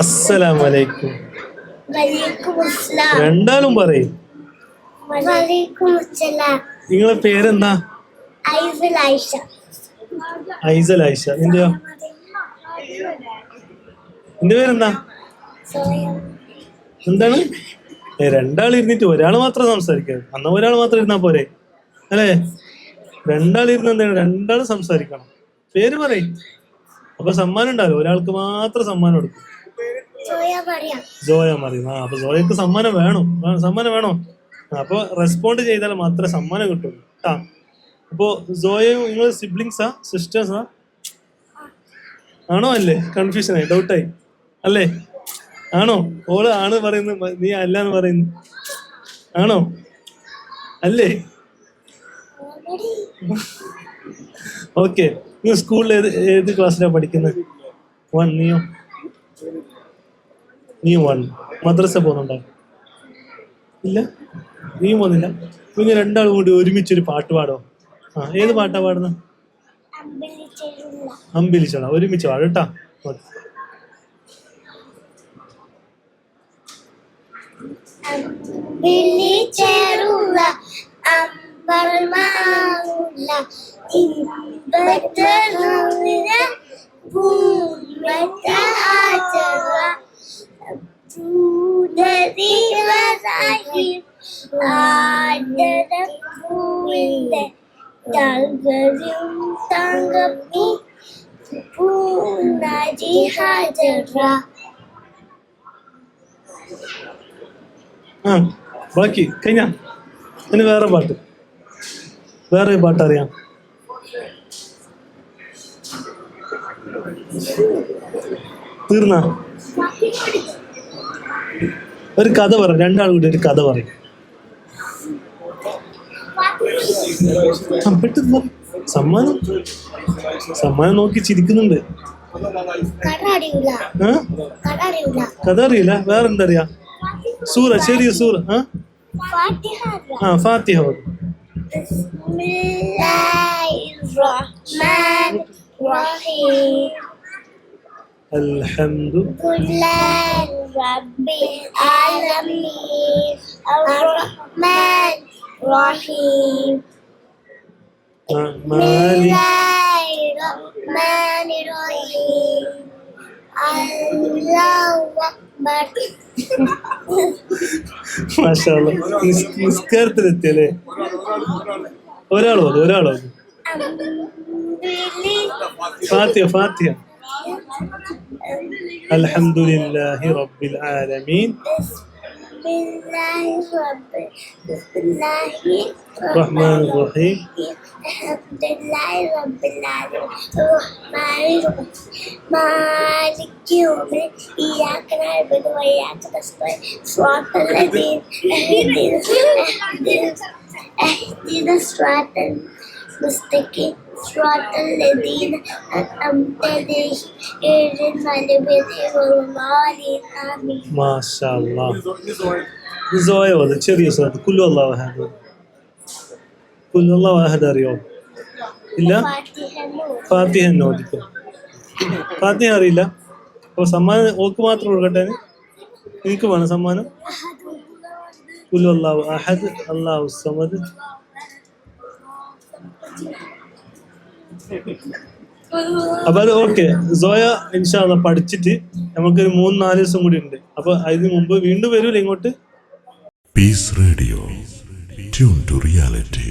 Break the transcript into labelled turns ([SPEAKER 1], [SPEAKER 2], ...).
[SPEAKER 1] അസ്സലാമലൈക്കും.
[SPEAKER 2] വലൈക്കും അസ്സലാം
[SPEAKER 1] രണ്ടാളും പറയും. നിങ്ങളെ പേരെന്താ?
[SPEAKER 2] ആയിഷ.
[SPEAKER 1] ഐസൽ ഐഷ നിന്റെയോ നിന്റെ പേരെന്താ? എന്താണ്? രണ്ടാൾ ഇരുന്നിട്ട് ഒരാൾ മാത്രം സംസാരിക്കാം. അന്ന് ഒരാൾ മാത്രം ഇരുന്നാ പോരെ. അല്ലേ? രണ്ടാൾ ഇരുന്ന് എന്താണ്? രണ്ടാൾ സംസാരിക്കണം. പേര് പറയും. അപ്പൊ സമ്മാനം ഉണ്ടാവില്ല? ഒരാൾക്ക് മാത്രം സമ്മാനം കൊടുക്കും. ജോയ മറിയം ആ അപ്പൊ ജോയക്ക് സമ്മാനം വേണം. സമ്മാനം വേണോ? അപ്പൊ റെസ്പോണ്ട് ചെയ്താൽ മാത്രമേ സമ്മാനം കിട്ടുള്ളൂ. കേട്ടാ അപ്പോ ജോയയും നിങ്ങൾ സിബ്ലിങ്സാ സിസ്റ്റേഴ്സാ ആണോ അല്ലേ? കൺഫ്യൂഷൻ ആയി ഡൗട്ടായി അല്ലേ? ആണോ? ഓൾ ആണ് പറയുന്നു നീ അല്ല എന്ന് പറയുന്നു ആണോ? അല്ലേ? ഓക്കെ നീ സ്കൂളിൽ ഏത് ഏത് ക്ലാസ്സിലാണ് പഠിക്കുന്നത് വൺ നീയോ? നീ വൺ. മദ്രസ പോകുന്നുണ്ടോ? ഇല്ല? നീ പോകുന്നില്ല? നിങ്ങൾ രണ്ടാളും കൂടി ഒരുമിച്ചൊരു പാട്ട് പാടോ? ആ ഏത് പാട്ടാ പാടുന്നത് അമ്പിലിച്ചോളാ ഒരുമിച്ച് പാടും കേട്ടാ.
[SPEAKER 2] തകരും തങ്കപ്പി ഹാജറ
[SPEAKER 1] ആ ബാക്കി കഴിഞ്ഞ. ഇനി വേറെ പാട്ട്. വേറെ പാട്ട് അറിയാം. തീർന്ന? ഒരു കഥ പറ രണ്ടാളും കൂടി ഒരു കഥ പറയും പെട്ടെന്ന് സമ്മാനം. സമ്മാനം നോക്കി ചിരിക്കുന്നുണ്ട്. കഥ അറിയില്ല വേറെന്തറിയാ? സൂറ ശരി സൂറ ആ?
[SPEAKER 2] ഫാത്തിഹ.
[SPEAKER 1] ആ ഫാത്തിഹ ഓത്.
[SPEAKER 2] Bismillahirrahmanirrahim.
[SPEAKER 1] അൽഹംദു
[SPEAKER 2] Kullan Rabbil Alamin. Ar-Rahman Rahim.
[SPEAKER 1] ആ, മാലി
[SPEAKER 2] Bismillahirrahmanirrahim. Allahu ഒരാൾ
[SPEAKER 1] മാഷാ ഒരാൾ നിസ്- ഫാത്തിയ ഒരാളോ الحمد لله رب العالمين.
[SPEAKER 2] بسم الله
[SPEAKER 1] الرحمن الرحيم.
[SPEAKER 2] الحمد لله رب العالمين. الرحمن الرحيم. مالك يوم الدين إياك نعبد وإياك نستعين. صراط الذين اهدنا الصراط മുസ്തഖിൻ
[SPEAKER 1] മാഷാ അല്ലാഹ് ചെറിയ അഹദ്. അല്ലാഹു അഹദ് അറിയോ? ഇല്ല? ഫാത്തിഹ തന്നെ ഫാത്തിഹ അറിയില്ല. അപ്പൊ സമ്മാനം ഓക്ക് മാത്രം കൊടുക്കട്ടെ എനിക്ക് വേണം സമ്മാനം? അള്ളാഹു അല്ലാഹു അഹദ്. അള്ളാഹു സമദ്. അപ്പൊ അത് ഓക്കെ സോയ ഇൻഷാല്ല പഠിച്ചിട്ട് നമുക്കൊരു മൂന്ന് നാല് ദിവസം കൂടി ഉണ്ട്. അപ്പൊ അതിന് മുമ്പ് വീണ്ടും വരൂല ഇങ്ങോട്ട്?
[SPEAKER 3] Peace radio tune to reality.